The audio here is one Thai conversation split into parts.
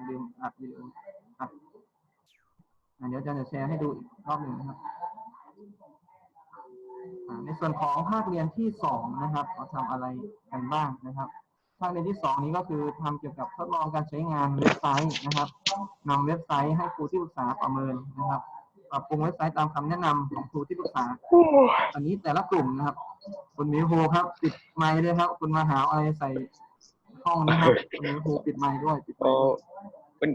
งลืมอัดวิดีโออะอะเดี๋ยวอาจารย์จะแชร์ให้ดูอีกรอบหนึ่งนะครับในส่วนของภาคเรียนที่สองนะครับเราทำอะไรกันบ้างนะครับ ภาคเรียนที่สองนี้ก็คือทำเกี่ยวกับทดลองการใช้งานเว็บไซต์นะครับนำเว็บไซต์ให้ครูที่ปรึกษาประเมินนะครับปรับปรุงเว็บไซต์ตามคำแนะนำของครูที่ปรึกษาอันนี้แต่ละกลุ่มนะครับคุณมิวโฮครับปิดไมค์ด้วยครับ คุณมาหาอะไรใส่ ห้องนะครับคุณมิวโฮปิดไมค์ด้วยปิดไมโอ้ค์ด้วยเป็น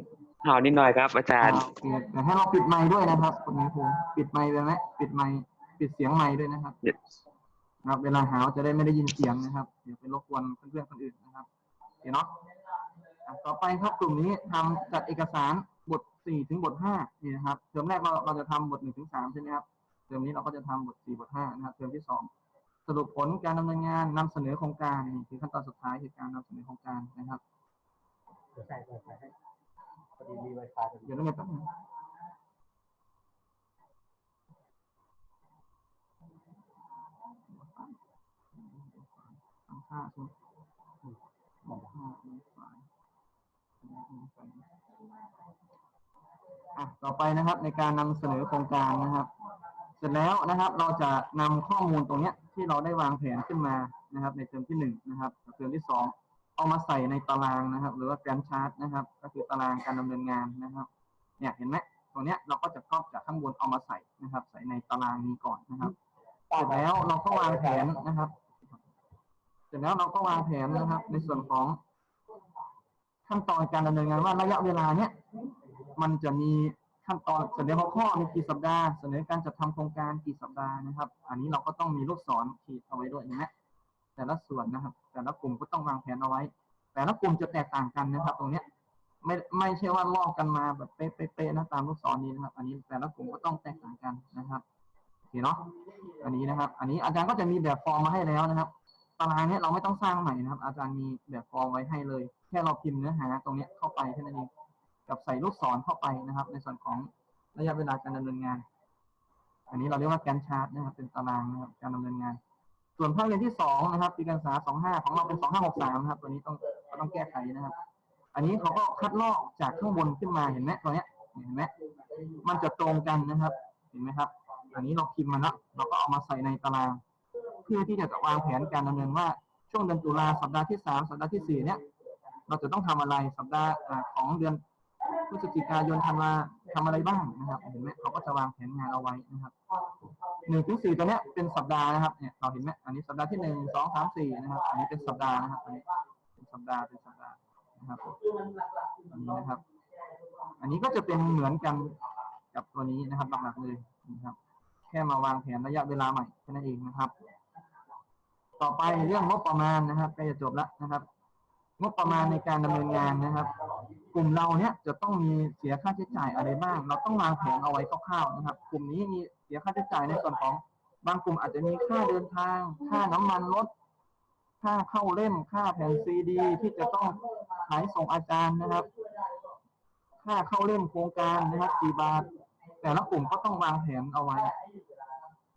ข่าวนิดหน่อยครับ อาจารย์อ่าโอเคแต่ให้เราปิดไมค์ด้วยนะครับคุณมิวโฮปิดไมค์ไปไหมปิดไมค์ปิดเสียงไมค์ด้วยนะครับ นะครับเวลาหาวจะได้ไม่ได้ยินเสียงนะครับเดี๋ยวไปรบกวนเพื่อนๆคนอื่นนะครับโอเคเนาะอะต่อไปครับกลุ่มนี้ทำจัดเอกสารบทสี่ถึงบทห้านี่นะครับเทอมแรกเราเราจะทำบทหนึ่งถึงสามใช่ไหมครับเทอมนี้เราก็จะทำบทสี่บทห้านะครับเทอมที่สอง สรุปผลการดำเนินงานนำเสนอโครงการนี่คือขั้นตอนสุดท้ายคือการนำเสนอโครงการนะครับใช่ใช่ใช่ให้พอดีมีไวไฟพอดีเดี๋ยวเราไปแป๊บนึงทำค่าใช่ไหมอืมบอกค่าไม่สายอะต่อไปนะครับในการนำเสนอโครงการนะครับเส ร็จแล้วนะครับ เราจะนำข้อมูลตรงเนี้ยที่เราได้วางแผนขึ้นมานะครับ ในเทอมที่หนึ่งนะครับกับเทอมที่สองเอามาใส่ในตารางนะครับ หรือว่าแกนชาร์ตนะครับ ก็คือตารางการดำเนินงานนะครับเนี่ยเห็นไหมตรงเนี้ยเราก็จะครอบจากข้างบนเอามาใส่นะครับ ใส่ในตารางนี้ก่อนนะครับเสร็จแล้วเราก็วางแผนนะครับ เสร็จแล้วเราก็วางแผนนะครับ ในส่วนของขั้นตอนการดำเนินงานว่าระยะเวลาเนี้ยมันจะมี ขั้นตอนเสนอหัวข้อมีกี่สัปดาห์ เสนอการจัดทำโครงการกี่สัปดาห์นะครับ อันนี้เราก็ต้องมีลูกศรขีดเอาไว้ด้วยนไหมแต่ละส่วนนะครับ แต่ละกลุ่มก็ต้องวางแผนเอาไว้ แต่ละกลุ่มจะแตกต่างกันนะครับ ตรงเนี้ยไม่ไม่ใช่ว่าลอกกันมาแบบเป๊ะๆนะตามลูกศรนี้นะครับ อันนี้แต่ละกลุ่มก็ต้องแตกต่างกันนะครับโอเคเนาะอันนี้นะครับ อันนี้อาจารย์ก็จะมีแบบฟอร์มมาให้แล้วนะครับตารางเนี้ยเราไม่ต้องสร้างใหม่นะครับ อาจารย์มีแบบฟอร์มไว้ให้เลย แค่เราพิมพ์เนื้อหาตรงเนี้ยเข้าไปแค่นั้นเอง กับใส่ลูกศรเข้าไปนะครับ ในส่วนของระยะเวลาการดำเนินงาน อันนี้เราเรียกว่าแกนชาร์ตนะครับ เป็นตารางนะครับการดำเนินงาน ส่วนภาคเรียนที่สองนะครับปีการศึกษาสองห้าของเราเป็นสองห้าหกสามนะครับ ตัวนี้ต้องก็ต้องแก้ไขนะครับ อันนี้เขาก็คัดลอกจากข้างบนขึ้นมาเห็นไหมตัวเนี้ยเห็นไหมมันจะตรงกันนะครับ เห็นไหมครับ อันนี้เราพิมพ์มาแล้วเราก็เอามาใส่ในตาราง เพื่อที่จะวางแผนการดำเนินว่าช่วงเดือนตุลาสัปดาห์ที่สามสัปดาห์ที่สี่เนี่ยเราจะต้องทำอะไรสัปดาห์ของเดือน พฤศจิกายนธันวาทำอะไรบ้างนะครับเห็นไหมเขาก็จะวางแผนงานเอาไว้นะครับหนึ่งถึงสี่ตัวเนี้ยเป็นสัปดาห์นะครับเนี่ยเราเห็นไหมอันนี้สัปดาห์ที่หนึ่งสองสามสี่นะครับ อันนี้เป็นสัปดาห์นะครับอันนี้เป็นสัปดาห์เป็นสัปดาห์นะครับอันนี้นะครับ อันนี้ก็จะเป็นเหมือนกันกับตัวนี้นะครับหลักๆเลยนะครับ แค่มาวางแผนระยะเวลาใหม่แค่นั้นเองนะครับ ต่อไปเรื่องงบประมาณนะครับใกล้จะจบแล้วนะครับ งบประมาณในการดำเนินงานนะครับ กลุ่มเราเนี่ยจะต้องมีเสียค่าใช้จ่ายอะไรบ้าง เราต้องวางแผนเอาไว้คร่าวๆนะครับ กลุ่มนี้มีเสียค่าใช้จ่ายในส่วนของบางกลุ่มอาจจะมีค่าเดินทาง ค่าน้ำมันรถ ค่าเข้าเล่ม ค่าแผ่นซีดี ที่จะต้องขายส่งอาจารย์นะครับ ค่าเข้าเล่มโครงการนะครับกี่บาท แต่ละกลุ่มก็ต้องวางแผนเอาไว้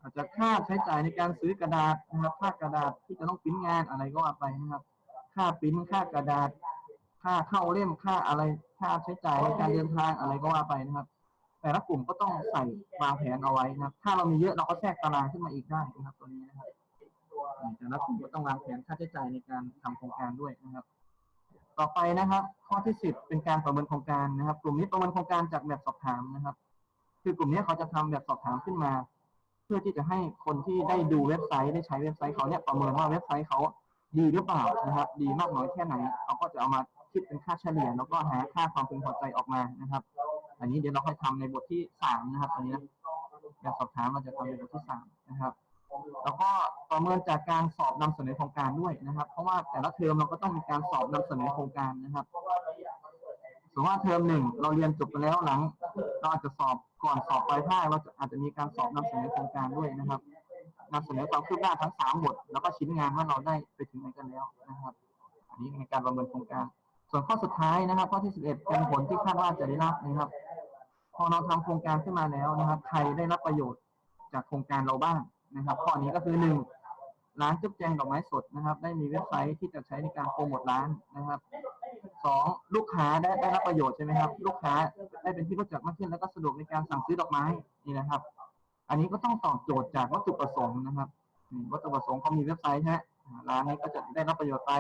อาจจะค่าใช้จ่ายในการซื้อกระดาษนะครับ ค่ากระดาษที่จะต้องปริ้นงานอะไรก็ว่าไปนะครับ ค่าปริ้นค่ากระดาษ ค่าเข้าเล่มค่าอะไรค่าใช้จ่ายในการเดินทางอะไรก็ว่าไปนะครับ แต่ละกลุ่มก็ต้องใส่วางแผนเอาไว้นะครับ ถ้าเรามีเยอะเราก็แทรกตารางขึ้นมาอีกได้นะครับ ตัวนี้นะครับแต่ละกลุ่มก็ต้องวางแผนค่าใช้จ่ายในการทำโครงการด้วยนะครับ ต่อไปนะครับ ข้อที่สิบเป็นการประเมินโครงการนะครับ กลุ่มนี้ประเมินโครงการจากแบบสอบถามนะครับ คือกลุ่มนี้เขาจะทำแบบสอบถามขึ้นมา เพื่อที่จะให้คนที่ได้ดูเว็บไซต์ได้ใช้เว็บไซต์เขาเนี่ยประเมินว่าเว็บไซต์เขาดีหรือเปล่านะครับ ดีมากน้อยแค่ไหน เขาก็จะเอามา คิดเป็นค่าเฉลี่ย แล้วก็หาค่าความพึงพอใจออกมานะครับ อันนี้เดี๋ยวเราค่อยทำในบทที่สามนะครับอันนี้นะแบบสอบถามเราจะทำในบทที่สามนะครับ แล้วก็ประเมินจากการสอบนำเสนอโครงการด้วยนะครับ เพราะว่าแต่ละเทอมเราก็ต้องมีการสอบนำเสนอโครงการนะครับสมมติว่าเทอมหนึ่งเราเรียนจบไปแล้วหลัง เราอาจจะสอบก่อนสอบปลายภาคเราจะอาจจะมีการสอบนำเสนอโครงการด้วยนะครับนำเสนอความคืบหน้าทั้งสามบท แล้วก็ชิ้นงานว่าเราได้ไปถึงไหนกันแล้วนะครับ อันนี้ในการประเมินโครงการ ส่วนข้อสุดท้ายนะครับ ข้อที่สิบเอ็ดเป็นผลที่คาดว่าจะได้รับนะครับ พอเราทำโครงการขึ้นมาแล้วนะครับ ใครได้รับประโยชน์จากโครงการเราบ้างนะครับ ข้อนี้ก็คือหนึ่งร้านจุ๊บแจงดอกไม้สดนะครับ ได้มีเว็บไซต์ที่จะใช้ในการโปรโมทร้านนะครับสองลูกค้าได้ได้รับประโยชน์ใช่ไหมครับ ลูกค้าได้เป็นที่รู้จักมากขึ้นแล้วก็สะดวกในการสั่งซื้อดอกไม้นี่นะครับ อันนี้ก็ต้องตอบโจทย์จากวัตถุประสงค์นะครับวัตถุประสงค์เขามีเว็บไซต์ใช่ไหมอ่าร้านนี้ก็จะได้รับประโยชน์ไป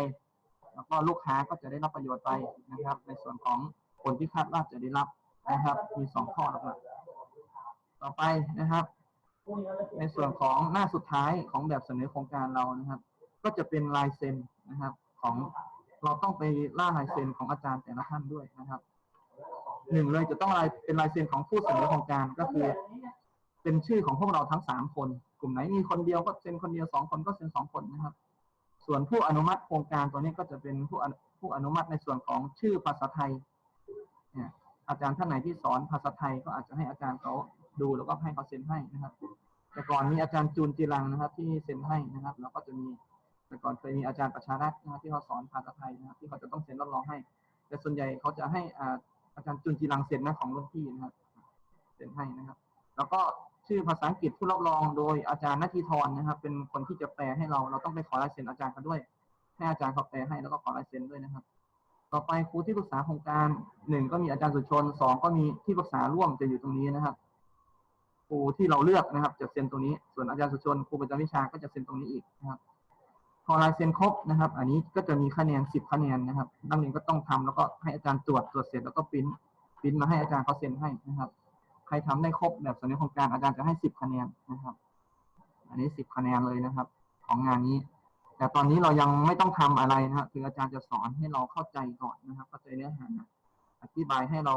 แล้วก็ลูกค้าก็จะได้รับประโยชน์ไปนะครับ ในส่วนของผลที่คาดว่าจะได้รับนะครับ มีสองข้อหลักๆต่อไปนะครับ ในส่วนของหน้าสุดท้ายของแบบเสนอโครงการเรานะครับ ก็จะเป็นลายเซ็นนะครับของเราต้องไปล่าลายเซ็นของอาจารย์แต่ละท่านด้วยนะครับหนึ่งเลยจะต้องลายเป็นลายเซ็นของผู้เสนอโครงการก็คือ เป็นชื่อของพวกเราทั้งสามคน กลุ่มไหนมีคนเดียวก็เซ็นคนเดียวสองคนก็เซ็นสองคนนะครับ ส่วนผู้อนุมัติโครงการตัวนี้ก็จะเป็นผู้อนุผู้อนุมัติในส่วนของชื่อภาษาไทยเนี่ยอาจารย์ท่านไหนที่สอนภาษาไทยก็อาจจะให้อาจารย์เขาดูแล้วก็ให้เขาเซ็นให้นะครับ แต่ก่อนมีอาจารย์จูนจีรังนะครับ ที่เซ็นให้นะครับ แล้วก็จะมีแต่ก่อนเคยมีอาจารย์ประชารักษ์นะครับที่เขาสอนภาษาไทยนะครับ ที่เขาจะต้องเซ็นรับรองให้ แต่ส่วนใหญ่เขาจะให้อาอาจารย์จุนจีรังเซ็นนะของรุ่นพี่นะครับเซ็นให้นะครับ แล้วก็ ชื่อภาษาอังกฤษผู้รับรองโดยอาจารย์นาทีทรนะครับ เป็นคนที่จะแปลให้เรา เราต้องไปขอลายเซ็นอาจารย์เขาด้วย ให้อาจารย์เขาแปลให้แล้วก็ขอลายเซ็นด้วยนะครับ ต่อไปครูที่ปรึกษาโครงการหนึ่งก็มีอาจารย์สุชนสองก็มีที่ปรึกษาร่วมจะอยู่ตรงนี้นะครับครูที่เราเลือกนะครับ จะเซ็นตรงนี้ ส่วนอาจารย์สุชนครูประจำวิชาก็จะเซ็นตรงนี้อีกนะครับพอลายเซ็นครบนะครับ อันนี้ก็จะมีคะแนนสิบคะแนนนะครับนักเรียนก็ต้องทำแล้วก็ให้อาจารย์ตรวจตรวจเสร็จแล้วก็ปริ้นปริ้นมาให้อาจารย์เขาเซ็นให้นะครับ ใครทำได้ครบแบบเสนอโครงการอาจารย์จะให้สิบคะแนนนะครับ อันนี้สิบคะแนนเลยนะครับ ของงานนี้ แต่ตอนนี้เรายังไม่ต้องทำอะไรนะครับคืออาจารย์จะสอนให้เราเข้าใจก่อนนะครับเข้าใจเนื้อหาอธิบายให้เรา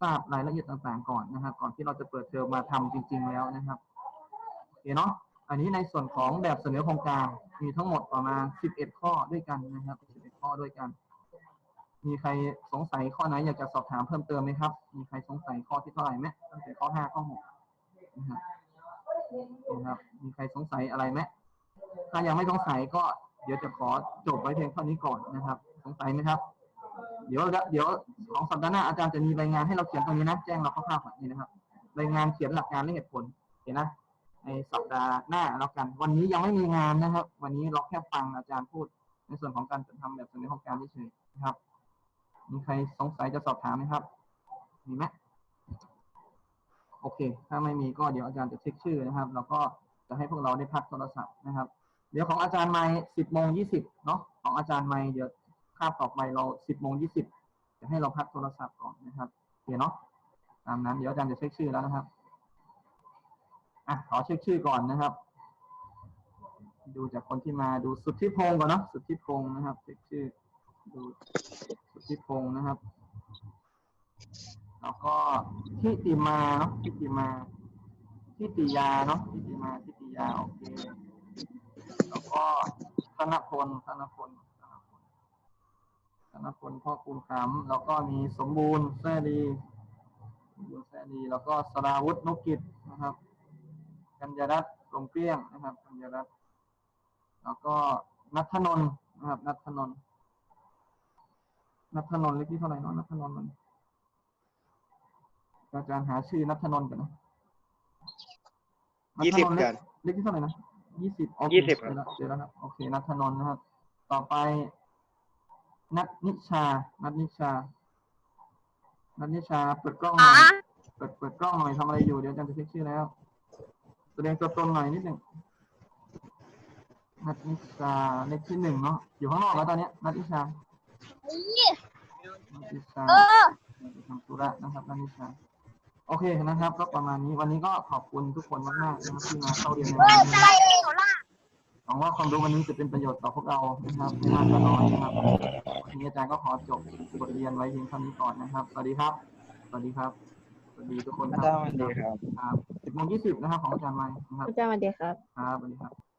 ทราบรายละเอียดต่างๆก่อนนะครับ ก่อนที่เราจะเปิดเทอมมาทำจริง ๆ แล้วนะครับโอเคเนาะอันนี้ในส่วนของแบบเสนอโครงการมีทั้งหมดประมาณ 11 ข้อด้วยกันนะครับ 11 ข้อด้วยกัน มีใครสงสัยข้อไหนอยากจะสอบถามเพิ่มเติมไหมครับ มีใครสงสัยข้อที่เท่าไหร่ไหมตั้งแต่ข้อ5ข้อ6นะครับนะครับ มีใครสงสัยอะไรไหมถ้ายังไม่สงสัยก็เดี๋ยวจะขอจบไว้เพียงเท่านี้ก่อนนะครับ สงสัยไหมครับ เดี๋ยวเดี๋ยวของสัปดาห์หน้าอาจารย์จะมีรายงานให้เราเขียนตรงนี้นะ แจ้งเราคร่าวๆแบบนี้นะครับ รายงานเขียนหลักการและเหตุผล เห็นนะ ในสัปดาห์หน้าแล้วกัน วันนี้ยังไม่มีงานนะครับ วันนี้เราแค่ฟังอาจารย์พูด ในส่วนของการจัดทำแบบเสนอโครงการเฉยๆนะครับ มีใครสงสัยจะสอบถามไหมครับ มีไหมโอเค ถ้าไม่มีก็เดี๋ยวอาจารย์จะเช็คชื่อนะครับ แล้วก็จะให้พวกเราได้พักโทรศัพท์นะครับ เดี๋ยวของอาจารย์ไม่สิบโมงยี่สิบเนาะ ของอาจารย์ไม่เดี๋ยวคาบต่อไปเราสิบโมงยี่สิบจะให้เราพักโทรศัพท์ก่อนนะครับโอเคเนาะ ตามนั้น เดี๋ยวอาจารย์จะเช็คชื่อแล้วนะครับ อะ ขอเช็คชื่อก่อนนะครับ ดูจากคนที่มาดูสุทธิพงศ์ก่อนเนาะ สุทธิพงศ์นะครับ เช็คชื่อ ดูสุทธิพงศ์นะครับ แล้วก็ทิติมาเนาะทิติมาทิติยาเนาะทิติมาทิติยาโอเค แล้วก็ธนพลธนพลธนพลธนพลพ่อคูณขำแล้วก็มีสมบูรณ์แซ่ดีสมบูรณ์แซ่ดี แล้วก็สราวุฒินุกิจนะครับ กัญญารัตน์ลงเกลี้ยงนะครับ กัญญารัตน์แล้วก็นัทนนท์นะครับ นัทนนท์ นัทนนท์เลขที่เท่าไหร่เนาะนัทนนท์มันอาจารย์หาชื่อนัทนนท์กันนะยี่สิบนัทนนท์เลกัขนเลขที่เท่าไหร่นะยี่สิบโอเคยี่สิบเจอแล้วเจอแล้วครับโอเคนัทนนท์นะครับ ต่อไป นัทนิชา นัทนิชา นัทนิชา เปิดกล้องหน่อยเปิดเปิดกล้องหน่อยทำอะไรอยู่เดี๋ยวอาจารย์จะเช็คชื่อแล้ว แสดงตัวตนหน่อยนิดหนึ่งนัทนิชาเลขที่หนึ่งเนาะอยู่ข้างนอกแล้วตอนเนี้ยนัทนิชา นัทนิชาทำธุระนะครับนัทนิชาโอเคนะครับ ก็ประมาณนี้วันนี้ก็ขอบคุณทุกคนมากๆนะครับที่มาเข้าเรียนในวันนี้หวังว่าความรู้วันนี้จะเป็นประโยชน์ต่อพวกเรานะครับไม่มากก็น้อยนะครับทีนี้อาจารย์ก็ขอจบบทเรียนไว้เพียงเท่านี้ก่อนนะครับสวัสดีครับสวัสดีครับสวัสดีทุกคนครับสวัสดีครับครับสิบโมงยี่สิบนะครับของอาจารย์ไม้นะครับอาจารย์สวัสดีครับครับสวัสดีครับ